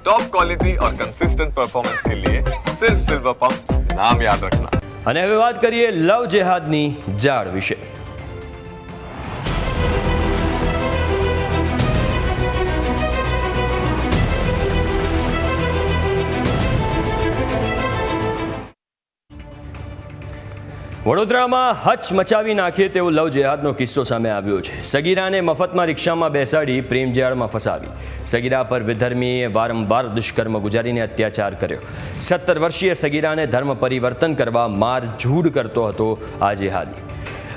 Top quality और consistent performance के लिए सिर्फ सिल्वर पंप नाम याद रखना અને હવે વાત કરીએ લવ જેહાદની જાળ વિશે વડોદરામાં હચ મચાવી નાખે તેવો લવ જેહાદનો કિસ્સો સામે આવ્યો છે. સગીરાને મફતમાં રિક્ષામાં બેસાડી પ્રેમ જેહાદમાં ફસાવી. સગીરા પર વિધર્મીએ વારંવાર દુષ્કર્મ ગુજારીને અત્યાચાર કર્યો. સત્તર વર્ષીય સગીરાને ધર્મ પરિવર્તન કરવા માર ઝૂડ કરતો હતો આ જેહાદી.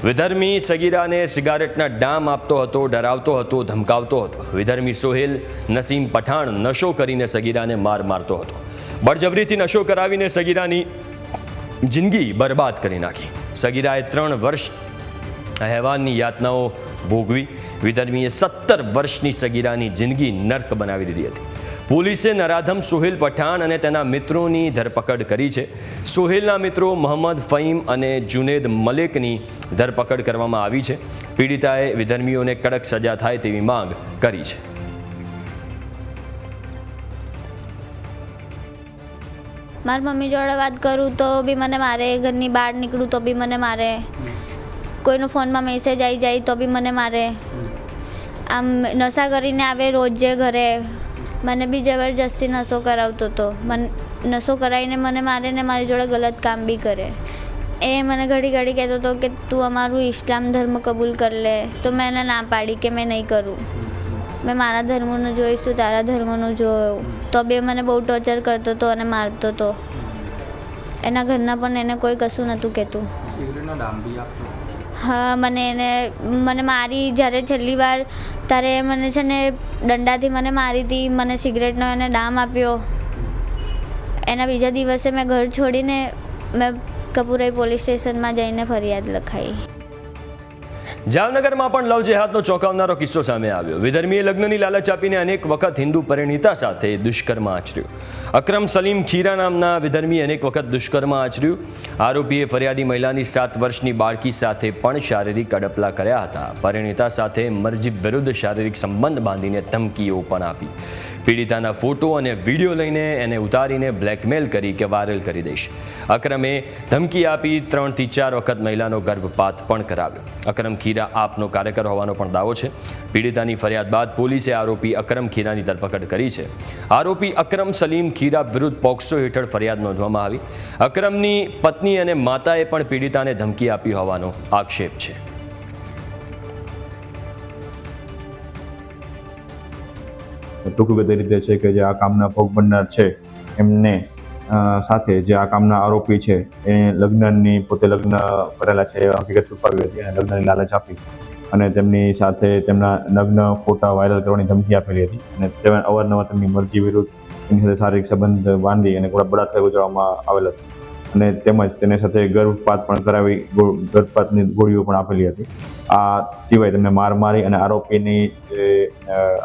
વિધર્મી સગીરાને સિગારેટના ડામ આપતો હતો, ડરાવતો હતો, ધમકાવતો હતો. વિધર્મી સોહેલ, નસીમ પઠાણ નશો કરીને સગીરાને માર મારતો હતો. બળજબરીથી નશો કરાવીને સગીરાની જિંદગી બરબાદ કરી નાખી. સગીરાએ ત્રણ વર્ષ અહેવાનની યાતનાઓ ભોગવી. વિધર્મીએ સત્તર વર્ષની સગીરાની જિંદગી નર્ક બનાવી દીધી હતી. પોલીસે નરાધમ સોહેલ પઠાણ અને તેના મિત્રોની ધરપકડ કરી છે. સોહેલના મિત્રો મોહમ્મદ ફહીમ અને જુનેદ મલેકની ધરપકડ કરવામાં આવી છે. પીડિતાએ વિધર્મીઓને કડક સજા થાય તેવી માંગ કરી છે. મારી મમ્મી જોડે વાત કરું તો બી મને મારે ઘરની બહાર નીકળું તો બી મને મારે. કોઈનો ફોનમાં મેસેજ આવી જાય તો બી મને મારે. આમ નશા કરીને આવે રોજ ઘરે. મને બી જબરજસ્તી નશો કરાવતો હતો મન નશો કરાવીને મને મારે ને મારી જોડે ગલત કામ બી કરે. એ મને ઘડી ઘડી કહેતો હતો કે તું અમારું ઇસ્લામ ધર્મ કબૂલ કરી લે. તો મેં એને ના પાડી કે મેં નહીં કરું. મેં મારા ધર્મનું જોઈશ તું તારા ધર્મનું જોયું. તો બે મને બહુ ટોર્ચર કરતો હતો અને મારતો હતો એના ઘરના પણ એને કોઈ કશું નહોતું કહેતું. હા મને એને મને મારી જ્યારે છેલ્લી વાર ત્યારે મને છે ને દંડાથી મને મારી હતી મને સિગરેટનો એને ડામ આપ્યો. એના બીજા દિવસે મેં ઘર છોડીને મેં કપૂરાઈ પોલીસ સ્ટેશનમાં જઈને ફરિયાદ લખાઈ. જામનગરમાં પણ લવ જેહાદનો ચોંકાવનારો કિસ્સો સામે આવ્યો. વિધર્મીએ લગ્નની લાલચ આપીને અનેક વખત હિન્દુ પરિણીતા સાથે દુષ્કર્મ આચર્યું. અક્રમ સલીમ ખીરા નામના વિધર્મીએ અનેક વખત દુષ્કર્મ આચર્યું. આરોપીએ ફરિયાદી મહિલાની સાત વર્ષની બાળકી સાથે પણ શારીરિક અડપલા કર્યા હતા. પરિણીતા સાથે મરજી વિરુદ્ધ શારીરિક સંબંધ બાંધીને ધમકીઓ પણ આપી. પીડિતાના ફોટો અને વીડિયો લઈને એને ઉતારીને બ્લેકમેલ કરી કે વાયરલ કરી દઈશ. અક્રમે ધમકી આપી ત્રણથી ચાર વખત મહિલાનો ગર્ભપાત પણ કરાવ્યો. અક્રમ ખીરા આપનો કાર્યકર હોવાનો પણ દાવો છે. પીડિતાની ફરિયાદ બાદ પોલીસે આરોપી અક્રમ ખીરાની ધરપકડ કરી છે. આરોપી અક્રમ સલીમ ખીરા વિરુદ્ધ પોક્સો હેઠળ ફરિયાદ નોંધવામાં આવી. અક્રમની પત્ની અને માતાએ પણ પીડિતાને ધમકી આપી હોવાનો આક્ષેપ છે. ટૂંકી બધી રીતે છે કે જે આ કામના ભોગ બનનાર છે, એમને સાથે જે આ કામના આરોપી છે, એને લગ્નની, પોતે લગ્ન કરેલા છે હકીકત છુપાવી હતી અને લગ્નની લાલચ આપી. અને તેમની સાથે તેમના લગ્ન ફોટા વાયરલ કરવાની ધમકી આપેલી હતી અને તેમાં અવારનવાર તેમની મરજી વિરુદ્ધ એની સાથે શારીરિક સંબંધ બાંધી અને થોડા બળાત્કાર ગુજારવામાં આવેલ હતો. અને તેમજ તેની સાથે ગર્ભપાત પણ કરાવી ગર્ભપાતની ગોળીઓ પણ આપેલી હતી. આ સિવાય તેમને માર મારી અને આરોપીની જે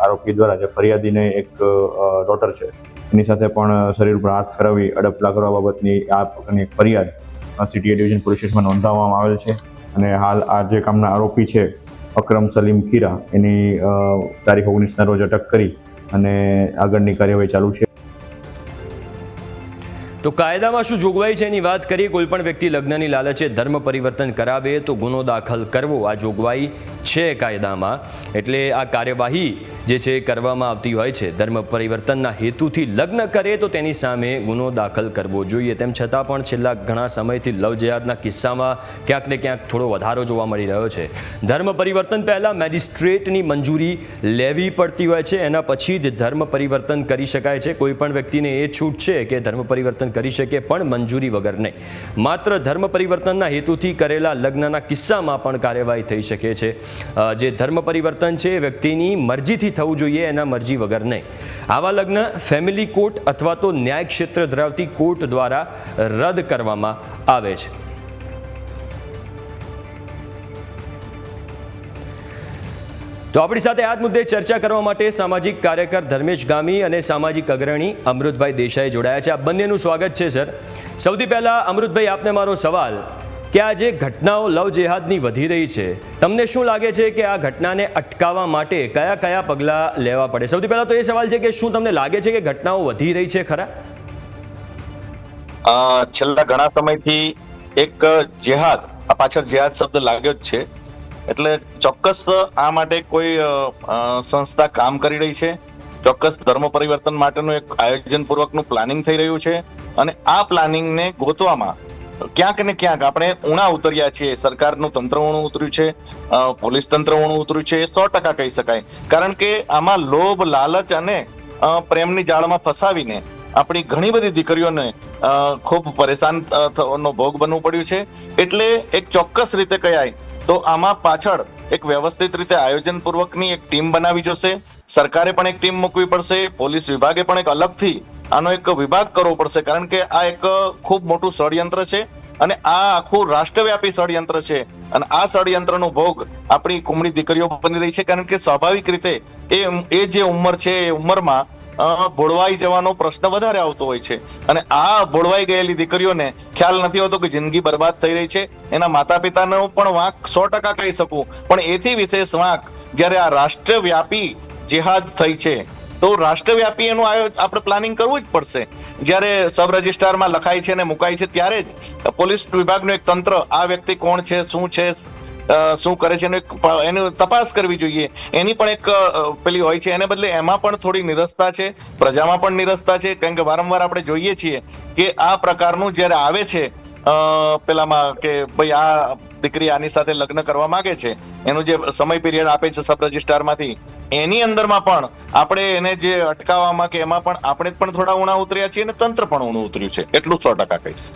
આરોપી દ્વારા જે ફરિયાદીને એક ડોટર છે, એની સાથે પણ શરીર ઉપર હાથ ફેરવી અડપલા કરવા બાબતની આ પ્રકારની ફરિયાદ સિટી ડિવિઝન પોલીસ સ્ટેશનમાં નોંધાવવામાં આવેલ છે. અને હાલ આ જે કામના આરોપી છે, અકરમ સલીમ ખીરા, એની તારીખ ઓગણીસના રોજ અટક કરી અને આગળની કાર્યવાહી ચાલુ છે. તો કાયદામાં શું જોગવાઈ છે એની વાત કરીએ, કોઈ પણ વ્યક્તિ લગ્નની લાલચે ધર્મ પરિવર્તન કરાવે તો ગુનો દાખલ કરવો આ જોગવાઈ છે કાયદામાં. એટલે આ કાર્યવાહી જે છે કરવામાં આવતી હોય છે. ધર્મ પરિવર્તનના હેતુથી લગ્ન કરે તો તેની સામે ગુનો દાખલ કરવો જોઈએ. તેમ છતાં પણ છેલ્લા ઘણા સમયથી લવ જયાદના કિસ્સામાં ક્યાંક ને ક્યાંક થોડો વધારો જોવા મળી રહ્યો છે. ધર્મ પરિવર્તન પહેલાં મેજિસ્ટ્રેટની મંજૂરી લેવી પડતી હોય છે. એના પછી જ ધર્મ પરિવર્તન કરી શકાય છે. કોઈ પણ વ્યક્તિને એ છૂટ છે કે ધર્મ પરિવર્તન કરી શકે પણ મંજૂરી વગર નહીં. માત્ર ધર્મ પરિવર્તનના હેતુથી કરેલા લગ્નના કિસ્સામાં પણ કાર્યવાહી થઈ શકે છે. જે ધર્મ પરિવર્તન છે વ્યક્તિની મરજીથી થવું જોઈએ, એના મરજી વગર નહીં. આવા લગ્ન ફેમિલી કોર્ટ અથવા તો ન્યાય ક્ષેત્ર ધરાવતી કોર્ટ દ્વારા રદ કરવામાં આવે છે. તો આપણી સાથે આ મુદ્દે ચર્ચા કરવા માટે સામાજિક કાર્યકર ધર્મેશ ગામી અને સામાજિક અગ્રણી અમૃતભાઈ દેસાઈ જોડાયા છે. આ બંનેનું સ્વાગત છે, સર. સૌથી પહેલાં અમૃતભાઈ, આપને મારો સવાલ. કે આ જે ઘટનાઓ લવ જેહાદની વધી રહી છે, તમને શું લાગે છે કે આ ઘટનાને અટકાવવા માટે કયા કયા પગલાં લેવા પડે? સૌથી પહેલાં તો એ સવાલ છે કે શું તમને લાગે છે કે ઘટનાઓ વધી રહી છે ખરા? છેલ્લા ઘણા સમયથી એક જેહાદ, આ પાછળ જેહાદ શબ્દ લાગ્યો જ છે. એટલે ચોક્કસ આ માટે કોઈ સંસ્થા કામ કરી રહી છે. ચોક્કસ ધર્મ પરિવર્તન માટેનું એક આયોજનપૂર્વકનું પ્લાનિંગ થઈ રહ્યું છે. અને આ પ્લાનિંગને ગોતવામાં ક્યાંક ને ક્યાંક આપણે ઉણા ઉતર્યા છીએ. સરકારનું તંત્ર ઉણું ઉતર્યું છે પોલીસ તંત્ર ઉણું ઉતર્યું છે સો ટકા કહી શકાય. કારણ કે આમાં લોભ, લાલચ અને પ્રેમની જાળમાં ફસાવીને આપણી ઘણી બધી દીકરીઓને ખૂબ પરેશાન થવાનો ભોગ બનવું પડ્યું છે. એટલે એક ચોક્કસ રીતે કહેવાય તો આમાં પાછળ એક વ્યવસ્થિત રીતે આયોજન પૂર્વકની એક ટીમ બનાવી જોશે. સરકારે પણ એક ટીમ મૂકવી પડશે, પોલીસ વિભાગે પણ એક અલગથી આનો એક વિભાગ કરવો પડશે, કારણ કે આ એક ખૂબ મોટું ષડયંત્ર છે અને આ આખું રાષ્ટ્રવ્યાપી ષડયંત્ર છે અને આ ષડયંત્રનો ભોગ આપણી કુમળી દીકરીઓ બની રહી છે, કારણ કે સ્વાભાવિક રીતે એ એ જે ઉંમર છે, એ ઉંમરમાં ભોળવાઈ જવાનો પ્રશ્ન વધારે આવતો હોય છે. અને આ ભોળવાઈ ગયેલી દીકરીઓને ખ્યાલ નથી હોતો કે જિંદગી બરબાદ થઈ રહી છે. એના માતા પિતાનો પણ વાંક સો ટકા કહી શકું. પણ એથી વિશેષ વાંક જ્યારે આ રાષ્ટ્રવ્યાપી જેહાદ થઈ છે. તો રાષ્ટ્રવ્યાપી એનું આપણે પ્લાનિંગ કરવું જ પડશે. જ્યારે સબ રજિસ્ટ્રારમાં લખાય છે અને મુકાય છે ત્યારે જ પોલીસ વિભાગનું એક તંત્ર, આ વ્યક્તિ કોણ છે, શું છે શું કરે છે, એનું એની તપાસ કરવી જોઈએ. એની પણ એક પેલી હોય છે. એને બદલે એમાં પણ થોડી નિરસતા છે, પ્રજામાં પણ નિરસતા છે. કારણ કે વારંવાર આપણે જોઈએ છીએ કે આ પ્રકારનું જ્યારે આવે છે પેલામાં કે ભાઈ આ દીકરી આની સાથે લગ્ન કરવા માંગે છે, એનું જે સમય પીરિયડ આપે છે સબ રજિસ્ટ્રારમાંથી એની અંદરમાં પણ આપણે એને જે અટકાવવામાં કે એમાં પણ આપણે પણ થોડા ઉણા ઉતર્યા છીએ અને તંત્ર પણ ઊણું ઉતર્યું છે, એટલું સો ટકા કહીશ.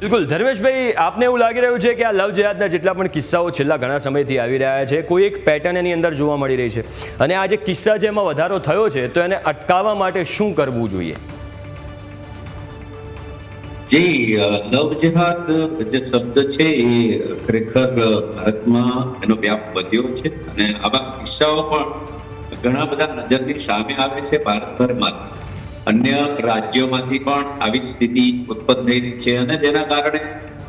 બિલકુલ. ધર્મેશભાઈ, આપને એવું લાગી રહ્યું છે કે આ લવ જેહાદના જેટલા પણ કિસ્સાઓ છેલ્લા ઘણા સમયથી આવી રહ્યા છે, કોઈ એક પેટર્ન એની અંદર જોવા મળી રહી છે. અને આ જે કિસ્સા જે એમાં વધારો થયો છે, તો એને અટકાવવા માટે શું કરવું જોઈએ? જી લવ જે શબ્દ છે, એ ખરેખર ભારતમાં એનો વ્યાપ વધ્યો છે. અને આવા કિસ્સાઓ પણ ઘણા બધા નજરની સામે આવે છે ભારતભરમાં અન્ય રાજ્યોમાંથી પણ આવી સ્થિતિ ઉત્પન્ન થઈ રહી છે. અને જેના કારણે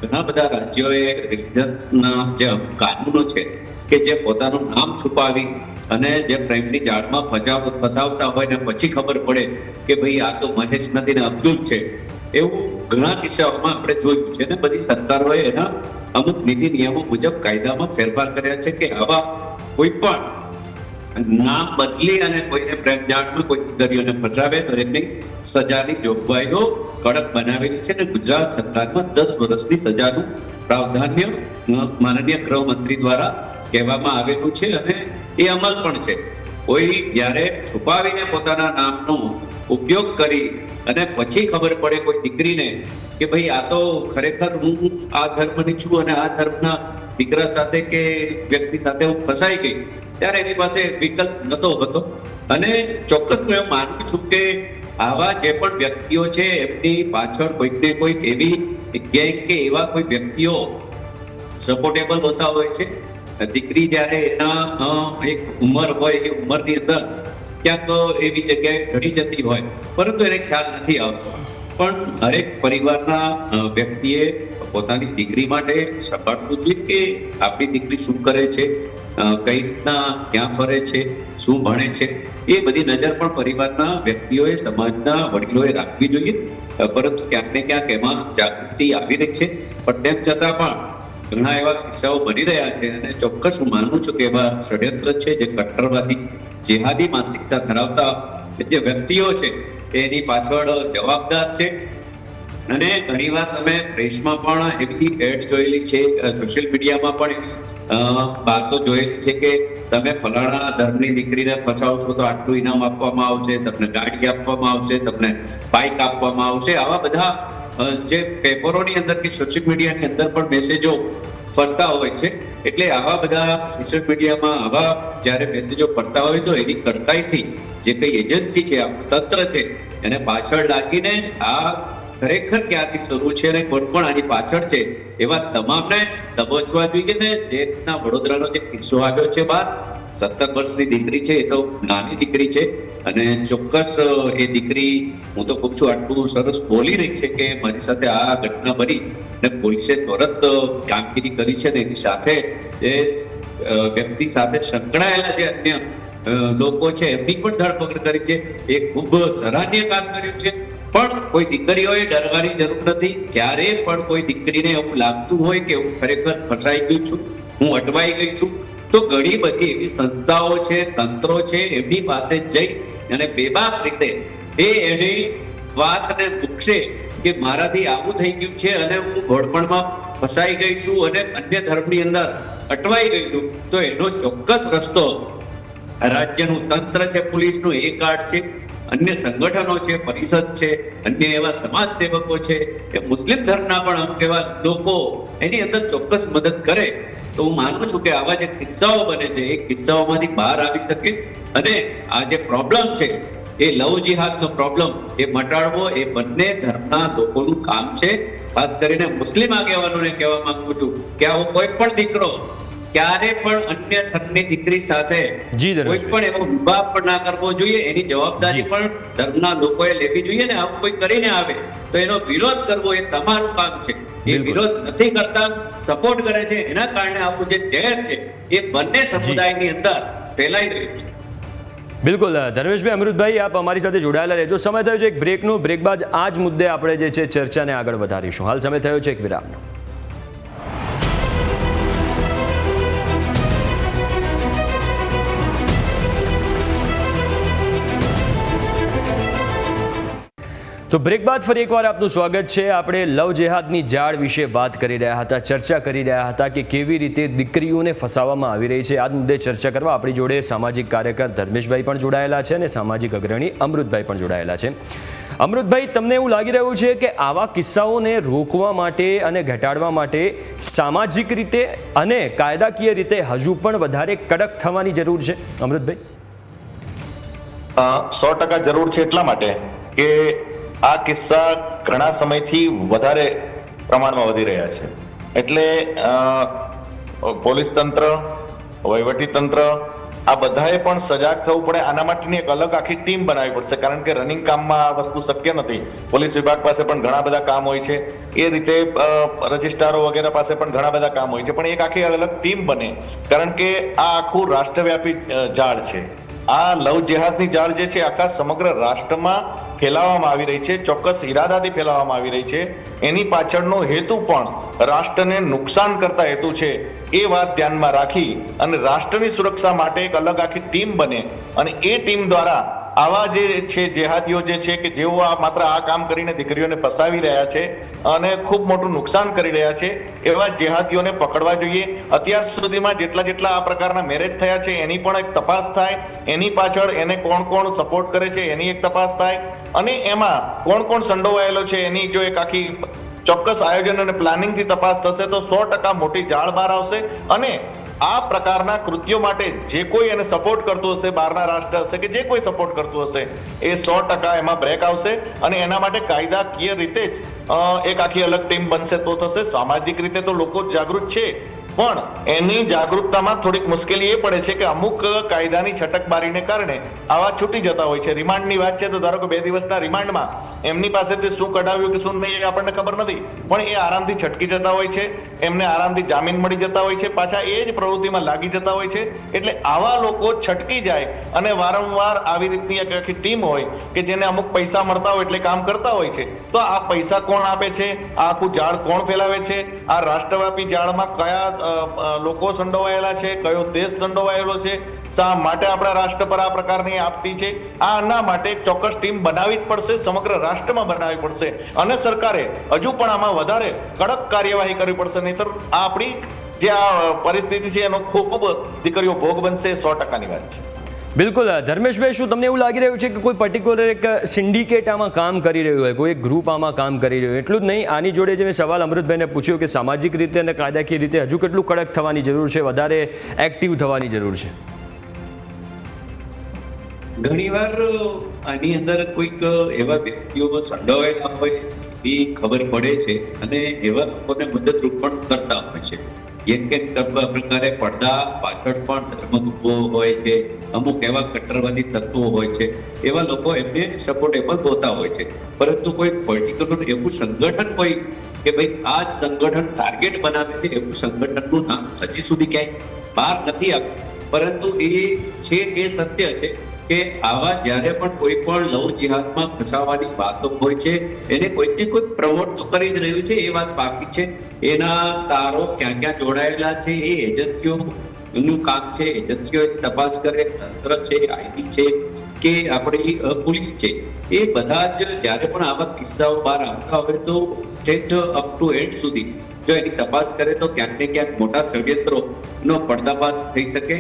ઘણા બધા રાજ્યોએ રિલિજન્સના જે કાનૂનો છે, કે જે પોતાનું નામ છુપાવી અને જે પ્રેમની જાળમાં ફસાવ ફસાવતા હોય ને પછી ખબર પડે કે ભાઈ આ તો મહેશ નથી ને અબ્દુલ છે. એવું ઘણા કિસ્સાઓમાં આપણે જોયું છે ને, બધી સરકારોએ એના અમુક નીતિ નિયમો મુજબ કાયદામાં ફેરફાર કર્યા છે કે આવા કોઈ પણ નામ બદલી અને કોઈને પ્રેમ જાળમાં કોઈ દીકરીઓને ફસાવે તો એમની સજાની જોગવાઈઓ કડક બનાવેલી છે અને ગુજરાત સરકારમાં દસ વર્ષની સજાનું પ્રાવધાન્ય માનનીય ગૃહમંત્રી દ્વારા કહેવામાં આવેલું છે અને એ અમલ પણ છે. કોઈ જ્યારે છુપાવીને પોતાના નામનો ઉપયોગ કરી અને પછી ખબર પડે કોઈ દીકરીને કે ભાઈ, આ તો ખરેખર હું આ ધર્મની છું અને આ ધર્મના દીકરા સાથે કે વ્યક્તિ સાથે હું ફસાઈ ગઈ. ત્યારે એની પાસે વિકલ્પ નતો હતો. અને ચોક્કસ હું એવું માનું છું કે આવા જે પણ વ્યક્તિઓ છે, એમની પાછળ કોઈક ને કોઈક એવી ગેંગ કે એવા કોઈ વ્યક્તિઓ સપોર્ટેબલ હોતા હોય છે. દીકરી જ્યારે એના એક ઉંમર હોય, એ ઉંમરની અંદર ક્યાંક એવી જગ્યાએ ઘડી જતી હોય, પરંતુ એને ખ્યાલ નથી આવતો. પણ દરેક પરિવારના વ્યક્તિએ પોતાની દીકરી માટે સપાટવું જોઈએ કે આપણી દીકરી શું કરે છે કઈ રીતના ક્યાં ફરે છે, શું ભણે છે, એ બધી નજર પણ પરિવારના વ્યક્તિઓએ, સમાજના વડીલોએ રાખવી જોઈએ. પરંતુ ક્યાંક ને ક્યાંક એમાં જાગૃતિ આવી રહી છે. પણ તેમ છતાં પણ ઘણા એવા કિસ્સાઓ બની રહ્યા છે અને ચોક્કસ હું માનું છું કે એવા ષડયંત્ર છે જે કટ્ટરવાદી જેહાદી માનસિકતા ધરાવતા જે વ્યક્તિઓ છે, એની પાછળ જવાબદાર છે. અને ઘણીવાર તમે પ્રેસમાં પણ એવી એડ જોયેલી છે સોશિયલ મીડિયામાં પણ વાતો જોયેલી છે કે તમે ફલાણા ધર્મની દીકરીને ફસાવશો તો આટલું ઇનામ આપવામાં આવશે, તમને ગાડી આપવામાં આવશે, તમને બાઇક આપવામાં આવશે, આવા બધા જે પેપરોની અંદર કે સોશિયલ મીડિયાની અંદર પણ મેસેજો ફરતા હોય છે, એટલે આવા બધા સોશિયલ મીડિયામાં આવા જ્યારે મેસેજો ફરતા હોય તો એની કડકાઈથી જે કંઈ એજન્સી છે આપણું તંત્ર છે, એને પાછળ લાગીને આ ખરેખર ક્યાંથી શરૂ છે અને કોણ કોણ આની પાછળ છે, એવા તમામને દબોચવા જોઈએ ને, જે રીતના વડોદરાનો જે કિસ્સો આવ્યો છે બાર સત્તર વર્ષની દીકરી છે, એ તો નાની દીકરી છે, અને ચોક્કસ, એ દીકરી, હું તો કહું છું, આટલું સરસ બોલી રહી છે કે મારી સાથે આ ઘટના બની અને પોલીસે તરત કામગીરી કરી છે ને, એની સાથે એ વ્યક્તિ સાથે સંકળાયેલા જે અન્ય લોકો છે, એમની પણ ધરપકડ કરી છે. એ ખૂબ સરાહનીય કામ કર્યું છે. પણ કોઈ દીકરીઓએ ડરવાની જરૂર નથી. ક્યારે પણ કોઈ દીકરીને એવું લાગતું હોય કે હું ખરેખર ફસાઈ ગયું છું, હું અટવાઈ ગઈ છું, તો ઘણી બધી એવી સંસ્થાઓ છે, તંત્રો છે, એમની પાસે જઈ અને બેબાક રીતે એ એની વાતને મૂકશે કે મારાથી આવું થઈ ગયું છે અને હું ઘોડપણમાં ફસાઈ ગઈ છું અને અન્ય ધર્મની અંદર અટવાઈ ગઈ છું, તો એનો ચોક્કસ રસ્તો રાજ્યનું તંત્ર છે, પોલીસનું એ કાર્ડ છે અન્ય સંગઠનો છે, પરિષદ છે, અન્ય એવા સમાજ સેવકો છે એ મુસ્લિમ ધર્મના પણ અમુક એવા લોકો એની અંદર ચોક્કસ મદદ કરે, તો હું માનું છું કે આવા જે કિસ્સાઓ બને છે, એ કિસ્સાઓમાંથી બહાર આવી શકે. અને આ જે પ્રોબ્લેમ છે, એ લવ જિહાદનો પ્રોબ્લેમ એ મટાડવો, એ બંને ધર્મના લોકોનું કામ છે. ખાસ કરીને મુસ્લિમ આગેવાનોને કહેવા માંગુ છું કે આવો કોઈ પણ દીકરો ક્યારે પણ અન્ય ધર્મની દીકરી સાથે જી, કોઈ પણ એવો વિવાહ પણ ના કરવો જોઈએ. એની જવાબદારી પણ ધર્મના લોકોએ લેવી જોઈએ ને આવું કોઈ કરીને આવે તો એનો વિરોધ કરવો એ તમારું કામ છે. એ વિરોધ નથી કરતા સપોર્ટ કરે છે. એના કારણે આપણું જે ઝેર છે એ બંને સમુદાયની અંદર ફેલાઈ રહ્યું છે. બિલકુલ. ધર્મેશભાઈ અમૃતભાઈ આપ અમારી સાથે જોડાયેલા રહેજો. સમય થયો છે એક બ્રેકનો બ્રેક બાદ આ જ મુદ્દે આપણે જે છે ચર્ચાને આગળ વધારીશું. હાલ સમય થયો છે એક વિરામનો. તો બ્રેક બાદ ફરી એકવાર આપનું સ્વાગત છે. આપણે લવ જેહાદની જાળ વિશે વાત કરી રહ્યા હતા, ચર્ચા કરી રહ્યા હતા કે કેવી રીતે દીકરીઓને ફસાવવામાં આવી રહી છે. આ મુદ્દે ચર્ચા કરવા આપણી જોડે સામાજિક કાર્યકર ધર્મેશભાઈ પણ જોડાયેલા છે અને સામાજિક અગ્રણી અમૃતભાઈ પણ જોડાયેલા છે. અમૃતભાઈ, તમને એવું લાગી રહ્યું છે કે આવા કિસ્સાઓને રોકવા માટે અને ઘટાડવા માટે સામાજિક રીતે અને કાયદાકીય રીતે હજુ પણ વધારે કડક થવાની જરૂર છે? અમૃતભાઈ? સો ટકા જરૂર છે એટલા માટે કે આ કિસ્સા ઘણા સમયથી વધારે પ્રમાણમાં વધી રહ્યા છે. એટલે પોલીસ તંત્ર, વહીવટી તંત્ર, આ બધાએ પણ સજાગ થવું પડે. આના માટેની એક અલગ આખી ટીમ બનાવવી પડશે. કારણ કે રનિંગ કામમાં આ વસ્તુ શક્ય નથી. પોલીસ વિભાગ પાસે પણ ઘણા બધા કામ હોય છે. એ રીતે રજિસ્ટ્રારો વગેરે પાસે પણ ઘણા બધા કામ હોય છે. પણ એક આખી અલગ ટીમ બને. કારણ કે આ આખું રાષ્ટ્રવ્યાપી ઝાડ છે. આ લવ જેહાદની જાળ જે છે આખા સમગ્ર રાષ્ટ્રમાં ફેલાવવામાં આવી રહી છે, ચોક્કસ ઈરાદાથી ફેલાવવામાં આવી રહી છે. એની પાછળનો હેતુ પણ રાષ્ટ્રને નુકસાન કરતા હેતુ છે એ વાત ધ્યાનમાં રાખી અને રાષ્ટ્રની સુરક્ષા માટે એક અલગ આખી ટીમ બને અને એ ટીમ દ્વારા આવા જે છે, જેહાદીઓ જે છે કે જેઓ આ માત્ર આ કામ કરીને દીકરીઓને ફસાવી રહ્યા છે અને ખૂબ મોટું નુકસાન કરી રહ્યા છે, એવા જેહાદીઓને પકડવા જોઈએ. અત્યાર સુધીમાં જેટલા જેટલા આ પ્રકારના મેરેજ થયા છે, એની પણ એક તપાસ થાય. એની પાછળ એને કોણ કોણ સપોર્ટ કરે છે, એની એક તપાસ થાય. અને એમાં કોણ કોણ સંડોવાયેલો છે, એની જો એક આખી ચોક્કસ આયોજન અને પ્લાનિંગથી તપાસ થશે તો સો ટકા મોટી જાળ બહાર આવશે. અને આ પ્રકારના કૃત્યો માટે જે કોઈ એને સપોર્ટ કરતું હશે, બહારના રાષ્ટ્ર હશે કે જે કોઈ સપોર્ટ કરતું હશે, એ સો ટકા એમાં બ્રેક આવશે અને એના માટે કાયદાકીય રીતે જ એક આખી અલગ ટીમ બનશે તો થશે. સામાજિક રીતે તો લોકો જાગૃત છે. પણ એની જાગૃતતામાં થોડીક મુશ્કેલી એ પડે છે કે અમુક કાયદાની છટકબારીને કારણે આવા છૂટી જતા હોય છે. રિમાન્ડની વાત છે તો ધારો કે બે દિવસના રિમાન્ડમાં એમની પાસેથી શું કઢાવ્યું કે શું નહીં એ આપણને ખબર નથી. પણ એ આરામથી છટકી જતા હોય છે, એમને આરામથી જામીન મળી જતા હોય છે, પાછા એ જ પ્રવૃત્તિમાં લાગી જતા હોય છે. એટલે આવા લોકો છટકી જાય અને વારંવાર આવી રીતની એક આખી ટીમ હોય કે જેને અમુક પૈસા મળતા હોય એટલે કામ કરતા હોય છે, તો આ પૈસા કોણ આપે છે? આ આખું જાળ કોણ ફેલાવે છે? આ રાષ્ટ્રવ્યાપી જાળમાં કયા લોકો સંડોવાયેલા છે? કયો દેશ સંડોવાયેલો છે? શા માટે આપણા રાષ્ટ્ર પર આ પ્રકારની આપતી છે? આના માટે ચોક્કસ ટીમ બનાવવી જ પડશે સમગ્ર રાષ્ટ્રમાં બનાવવી પડશે. અને સરકારે હજુ પણ આમાં વધારે કડક કાર્યવાહી કરવી પડશે. નહીતર આ આપણી જે આ પરિસ્થિતિ છે, એનો ખૂબ દીકરીઓ ભોગ બનશે સો ટકાની વાત છે. બિલકુલ. ધર્મેશભાઈ, શું તમને એવું લાગી રહ્યું છે કે કોઈ પર્ટિક્યુલર એક સિન્ડિકેટ આમાં કામ કરી રહ્યું હોય? કોઈ એક ગ્રુપ આમાં કામ કરી રહ્યું હોય? એટલું જ નહીં, આની જોડે જે મેં સવાલ અમૃતભાઈને પૂછ્યો કે સામાજિક રીતે અને કાયદાકીય રીતે હજુ કેટલું કડક થવાની જરૂર છે? વધારે એક્ટિવ થવાની જરૂર છે? ઘણીવાર આની અંદર કોઈક એવા વ્યક્તિઓ સંડોવાયેલા હોય એ ખબર પડે છે અને એવા લોકોને મદદરૂપ પણ કરતા હોય છે. એક એક પ્રકારે પડદા, પાછળ પણ ધર્મગુરુઓ હોય છે, અમુક એવા કટ્ટરવાદી તત્વો હોય છે, એવા લોકો એમને સપોર્ટેબલ હોતા હોય છે. પરંતુ કોઈ પર્ટિક્યુલર એવું સંગઠન કોઈ કે ભાઈ આ જ સંગઠન ટાર્ગેટ બનાવે છે, એવું સંગઠનનું નામ હજી સુધી ક્યાંય બહાર નથી આવ્યું. પરંતુ એ છે એ સત્ય છે કે આવા જ્યારે પણ કોઈ પણ લવ જિહાદમાં ફસાવાની વાતો હોય છે, એને કોઈક ને કોઈક પ્રમોટ કરી જ રહ્યું છે, એ વાત બાકી છે. એના તારો ક્યાં ક્યાં જોડાયેલા છે, એ એજન્સીઓ નું કામ છે, એજન્સીઓ તપાસ કરે, તંત્ર છે આઈટી છે કે આપણી પોલીસ છે. એ બધા જ જ્યારે પણ આવા કિસ્સાઓ બહાર આવતા હોય તો ટેટ અપ ટુ એન્ડ સુધી જો એની તપાસ કરે તો ક્યાંક ને ક્યાંક મોટા ષડયંત્રોનો પડદાફાશ થઈ શકે.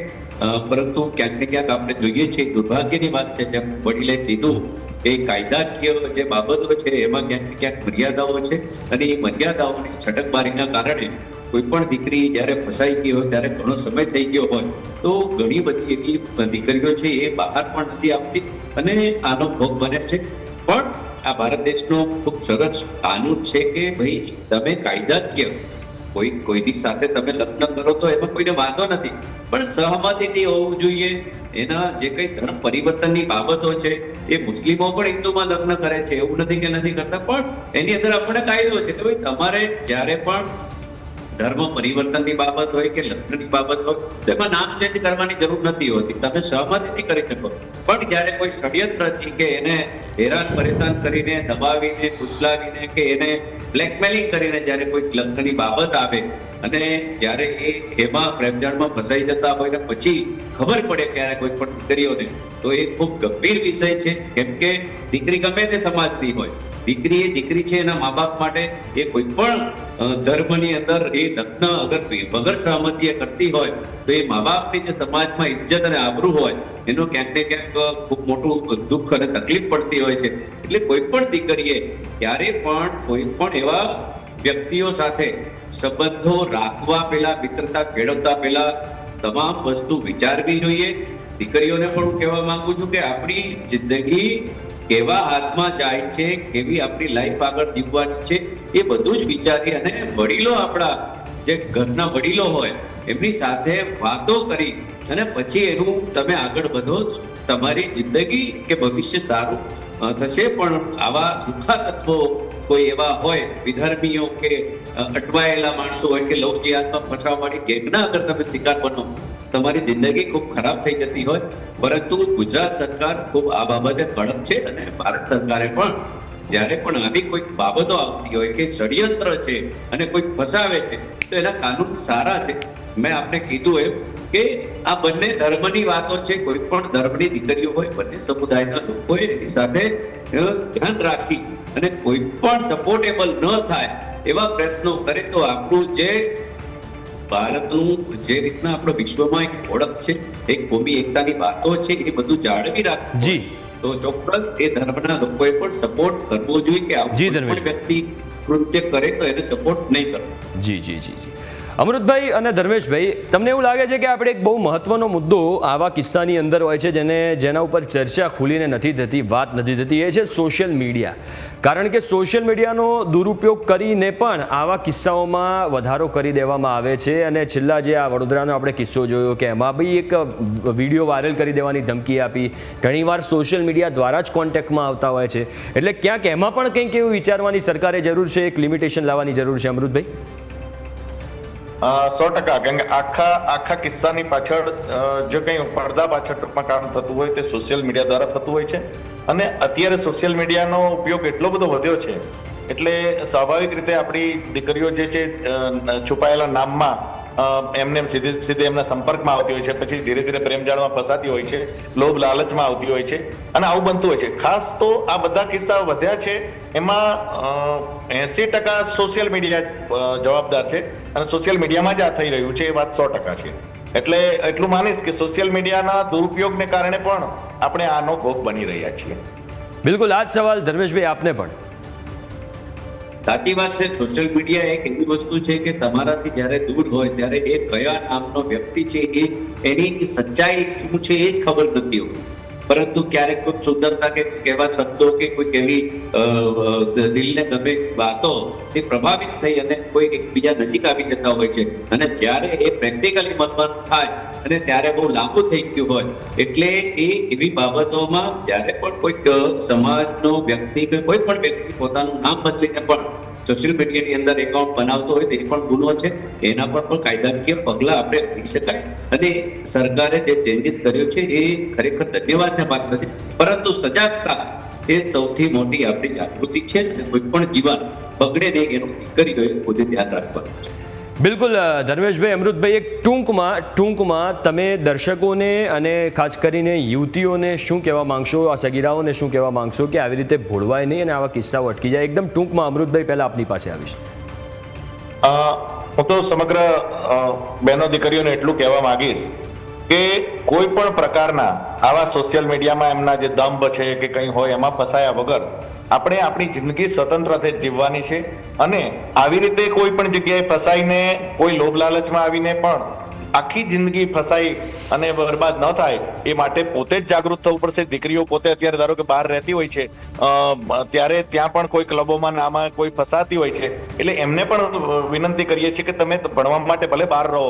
પરંતુ ક્યાંક ને ક્યાંક આપણે જોઈએ છીએ, દુર્ભાગ્યની વાત છે, જેમ વડીલે કીધું એ કાયદાકીય જે બાબતો છે, એમાં ક્યાંક ને ક્યાંક મર્યાદાઓ છે. અને એ મર્યાદાઓની છટકબારીના કારણે કોઈ પણ દીકરી જ્યારે ફસાઈ ગઈ હોય, ત્યારે ઘણો સમય થઈ ગયો હોય, તો ઘણી બધી એવી દીકરીઓ છે, એ બહાર પણ નથી આવતી. અને આનો ભોગ બને છે. પણ આ ભારત દેશનો ખૂબ સરસ કાનૂન છે કે ભાઈ, તમે કાયદાકીય, કોઈ, કોઈની સાથે તમે લગ્ન કરો તો એમાં કોઈને વાંધો નથી. પણ સહમતિથી હોવું જોઈએ. એના જે કઈ ધર્મ પરિવર્તનની બાબતો છે, એ મુસ્લિમો પણ હિન્દુમાં લગ્ન કરે છે. એવું નથી કે નથી કરતા, પણ એની અંદર આપણને કાયદો છે કે ભાઈ, તમારે જ્યારે પણ ધર્મ પરિવર્તનની બાબત હોય કે લગ્નની બાબત હોય તો એમાં નામ ચેન્જ કરવાની જરૂર નથી હોતી. તમે સહમતિથી કરી શકો. પણ જ્યારે કોઈ ષડયંત્રથી કે એને હેરાન પરેશાન કરીને, દબાવીને ફૂસલાવીને કે એને બ્લેકમેલિંગ કરીને જ્યારે કોઈ લગ્નની બાબત આવે અને જ્યારે એ એમાં પ્રેમજાળમાં ફસાઈ જતા હોય ને પછી ખબર પડે ક્યારે કોઈ પણ દીકરીઓને, તો એ ખૂબ ગંભીર વિષય છે. કેમ કે દીકરી ગમે તે સમાજની હોય. દીકરી એ દીકરી છે એના મા બાપ માટે એ કોઈ પણ ધર્મની અંદર એ લગ્ન અગર વગર સહમતીએ કરતી હોય, તો એ મા બાપની જે સમાજમાં ઇજ્જત અને આબરૂ હોય, એનો ક્યાંક ને ક્યાંક ખૂબ મોટું દુઃખ અને તકલીફ પડતી હોય છે. એટલે કોઈ પણ દીકરીએ ક્યારે પણ, કોઈ પણ એવા વ્યક્તિઓ સાથે સંબંધો રાખવા પહેલા મિત્રતા કેળવતા પહેલા તમામ વસ્તુ વિચારવી જોઈએ. દીકરીઓને પણ હું કહેવા માંગુ છું કે આપણી જિંદગી કેવા હાથમાં જાય છે, કેવી આપણી લાઈફ આગળ જીવવાની છે, એ બધું જ વિચારી અને વડીલો આપણા, જે ઘરના વડીલો હોય, એમની સાથે વાતો કરી અને પછી એનું તમે આગળ વધો, તમારી જિંદગી કે ભવિષ્ય સારું થશે. પણ આવા દુઃખા તત્વો કોઈ એવા હોય, વિધર્મીઓ કે અટવાયેલા માણસો હોય કે લવ જિહાદમાં ફસાવવાની ગેંગના અગર તમે શિકાર બનો તમારી જિંદગી ખૂબ ખરાબ થઈ જતી હોય, પરંતુ ગુજરાત સરકાર ખૂબ આ બાબતે કડક છે અને ભારત સરકારે પણ જ્યારે પણ આવી કોઈક બાબતો આવતી હોય કે ષડયંત્ર છે અને કોઈક ફસાવે છે, તો એના કાનૂન સારા છે. મેં આપને કીધું એમ કે આ બંને ધર્મની વાતો છે, કોઈ પણ ધર્મની દીકરીઓ હોય, બંને સમુદાયના લોકોએ એની સાથે ધ્યાન રાખી અને કોઈ પણ સપોર્ટેબલ ન થાય એવા પ્રયત્નો કરે તો આપણું જે ભારતનું જે રીતના આપણો વિશ્વમાં એક ઓળખ છે એક કોમી એકતાની વાતો છે એ બધું જાળવી રાખ જી. તો ચોક્કસ એ ધર્મના લોકોએ પણ સપોર્ટ કરવો જોઈએ કે જી, કોઈ વ્યક્તિ કૃત્ય કરે તો એને સપોર્ટ નહીં કરવો. જી જી જી જી. અમૃતભાઈ અને ધર્મેશભાઈ, તમને એવું લાગે છે કે આપણે એક બહુ મહત્વનો મુદ્દો આવા કિસ્સાની અંદર હોય છે જેને જેના ઉપર ચર્ચા ખુલીને નથી થતી, વાત નથી થતી? એ છે સોશિયલ મીડિયા કારણ કે સોશિયલ મીડિયાનો દુરુપયોગ કરીને પણ આવા કિસ્સાઓમાં વધારો કરી દેવામાં આવે છે અને છેલ્લા જે આ વડોદરાનો આપણે કિસ્સો જોયો કે એમાં બી એક વીડિયો વાયરલ કરી દેવાની ધમકી આપી. ઘણીવાર સોશિયલ મીડિયા દ્વારા જ કોન્ટેક્ટમાં આવતા હોય છે. એટલે ક્યાંક એમાં પણ કંઈક એવું વિચારવાની સરકારે જરૂર છે, એક લિમિટેશન લાવવાની જરૂર છે, અમૃતભાઈ? સો ટકા. કેમ કે આખા આખા કિસ્સાની પાછળ જે કંઈ પડદા પાછળ ટૂંકમાં કામ થતું હોય તે સોશિયલ મીડિયા દ્વારા થતું હોય છે. અને અત્યારે સોશિયલ મીડિયાનો ઉપયોગ એટલો બધો વધ્યો છે. એટલે સ્વાભાવિક રીતે આપણી દીકરીઓ જે છે છુપાયેલા નામમાં એમને એમ સીધે સીધે એમના સંપર્કમાં આવતી હોય છે. પછી ધીરે ધીરે પ્રેમજાળમાં ફસાતી હોય છે, લોભ લાલચમાં આવતી હોય છે અને આવું બનતું હોય છે. ખાસ તો આ બધા કિસ્સાઓ વધ્યા છે. એમાં એસી ટકા સોશિયલ મીડિયા જવાબદાર છે અને સોશિયલ મીડિયામાં જ આ થઈ રહ્યું છે. એ વાત સો ટકા છે. એટલે એટલું માનીશ કે સોશિયલ મીડિયાના દુરુપયોગને કારણે પણ આપણે આનો ભોગ બની રહ્યા છીએ. બિલકુલ. આ જ સવાલ ધર્મેશભાઈ આપને પણ. સાચી વાત છે સોશિયલ મીડિયા એક એવી વસ્તુ છે કે તમારાથી જ્યારે દૂર હોય, ત્યારે એ કયા નામનો વ્યક્તિ છે, એ એની સચ્ચાઈ શું છે એ જ ખબર નથી હોતી. પરંતુ ક્યારેક કોઈ સુંદરતા કે એવા શબ્દો કે કોઈક એવી દિલને ગમે વાતો એ પ્રભાવિત થઈ અને કોઈ એકબીજા નજીક આવી જતા હોય છે. અને જ્યારે એ પ્રેક્ટિકલી મનમાં થાય અને ત્યારે બહુ લાંબુ થઈ ગયું હોય, એટલે એ એવી બાબતોમાં જ્યારે પણ કોઈક સમાજનો વ્યક્તિ કે કોઈ પણ વ્યક્તિ પોતાનું નામ બદલીને પણ સોશિયલ મીડિયાની અંદર એકાઉન્ટ બનાવતો હોય તો પણ ગુનો છે. એના પર પણ કાયદાકીય પગલાં આપણે લઈ શકાય. અને સરકારે જે ચેન્જીસ કર્યો છે એ ખરેખર ધન્યવાદને પાત્ર છે પરંતુ સજાગતા એ સૌથી મોટી આપણી જાગૃતિ છે અને કોઈ પણ જીવન બગડે નહીં એનું કરી ગયું બધું ધ્યાન રાખવાનું છે. બિલકુલ ધર્મેશભાઈ અમૃતભાઈ, એક ટૂંકમાં ટૂંકમાં તમે દર્શકોને અને ખાસ કરીને યુવતીઓને શું કહેવા માંગશો, આ સગીરાઓને શું કહેવા માંગશો કે આવી રીતે ભોળવાય નહીં અને આવા કિસ્સાઓ અટકી જાય? એકદમ ટૂંકમાં અમૃતભાઈ પહેલાં આપની પાસે આવીશ. હું તો સમગ્ર બહેનો દીકરીઓને એટલું કહેવા માંગીશ કે કોઈ પણ પ્રકારના આવા સોશિયલ મીડિયામાં એમના જે દંભ છે કે કંઈ હોય એમાં ફસાયા વગર આપણે આપણી જિંદગી સ્વતંત્રથી જીવવાની છે. અને આવી રીતે કોઈ પણ જગ્યાએ ફસાઈને, કોઈ લોભ લાલચમાં આવીને પણ આખી જિંદગી ફસાઈ અને બરબાદ ન થાય એ માટે પોતે જ જાગૃત થવું પડશે. દીકરીઓ પોતે અત્યારે ધારો કે બહાર રહેતી હોય છે ત્યારે ત્યાં પણ કોઈ ક્લબોમાં નામાં કોઈ ફસાતી હોય છે. એટલે એમને પણ વિનંતી કરીએ છીએ કે તમે ભણવા માટે ભલે બહાર રહો,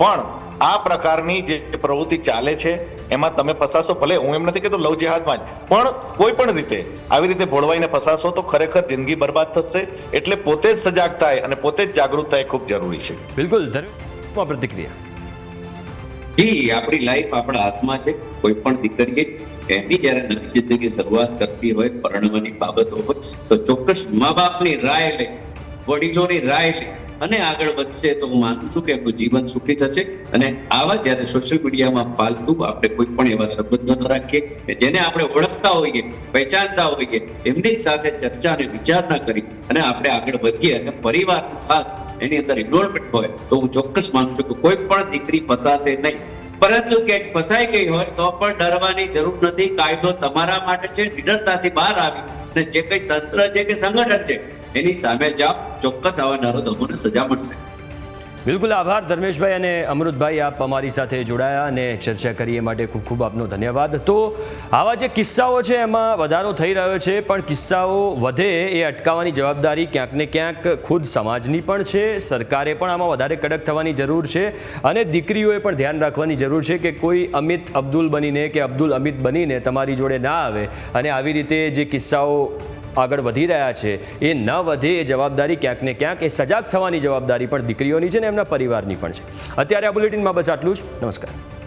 પણ આ પ્રકારની જે પ્રવૃત્તિ ચાલે છે, એમાં તમે ફસાશો ભલે, હું એમ નથી કહેતો લવ જેહાદમાં જ, પણ કોઈ પણ રીતે આવી રીતે ભોળવાઈને ફસાશો તો ખરેખર જિંદગી બરબાદ થશે. એટલે પોતે જ સજાગ થાય અને પોતે જ જાગૃત થાય ખૂબ જરૂરી છે. બિલકુલ પ્રતિક્રિયા જી આપણી લાઈફ આપણા હાથમાં છે. કોઈ પણ દીકરીએ એની જ્યારે નવી જિંદગી શરૂઆત કરતી હોય, પરણવાની બાબતો હોય, તો ચોક્કસ મા બાપની રાય લે, વડીલોની રાય લે અને આગળ વધશે તો હું માનું છું કે એમનું જીવન સુખી થશે. અને આવા જ્યારે સોશિયલ મીડિયામાં ફાલતુ આપણે કોઈ પણ એવા સંબંધો ન રાખીએ કે જેને આપણે ઓળખતા હોઈએ, પહેચાનતા હોઈએ, એમની સાથે ચર્ચા અને વિચારણા કરી અને આપણે આગળ વધીએ અને પરિવાર ખાસ એની અંદર ઇન્વોલ્વમેન્ટ હોય તો હું ચોક્કસ માનું છું કે કોઈ પણ દીકરી ફસાશે નહીં. પરંતુ ક્યાંક ફસાઈ ગઈ હોય તો પણ ડરવાની જરૂર નથી. કાયદો તમારા માટે છે, નિડરતાથી બહાર આવી અને જે કંઈ તંત્ર છે કે સંગઠન છે, એની સામે જાઓ ચોક્કસ આવા તમને સજા મળશે. બિલકુલ આભાર, ધર્મેશભાઈ અને અમૃતભાઈ, આપ અમારી સાથે જોડાયા અને ચર્ચા કરી. એ માટે ખૂબ ખૂબ આપનો ધન્યવાદ. તો આવા જે કિસ્સાઓ છે, એમાં વધારો થઈ રહ્યો છે, પણ કિસ્સાઓ વધે એ અટકાવવાની જવાબદારી ક્યાંક ને ક્યાંક ખુદ સમાજની પણ છે. સરકારે પણ આમાં વધારે કડક થવાની જરૂર છે અને દીકરીઓએ પણ ધ્યાન રાખવાની જરૂર છે કે કોઈ અમિત અબ્દુલ બનીને કે અબ્દુલ અમિત બનીને તમારી જોડે ના આવે. અને આવી રીતે જે કિસ્સાઓ આગળ વધી રહ્યા છે. એ ન વધે એ જવાબદારી ક્યાંક ને ક્યાંક, એ સજાગ થવાની જવાબદારી પણ દીકરીઓની છે ને એમના પરિવારની પણ છે. અત્યારે આ બુલેટિનમાં બસ આટલું જ. નમસ્કાર.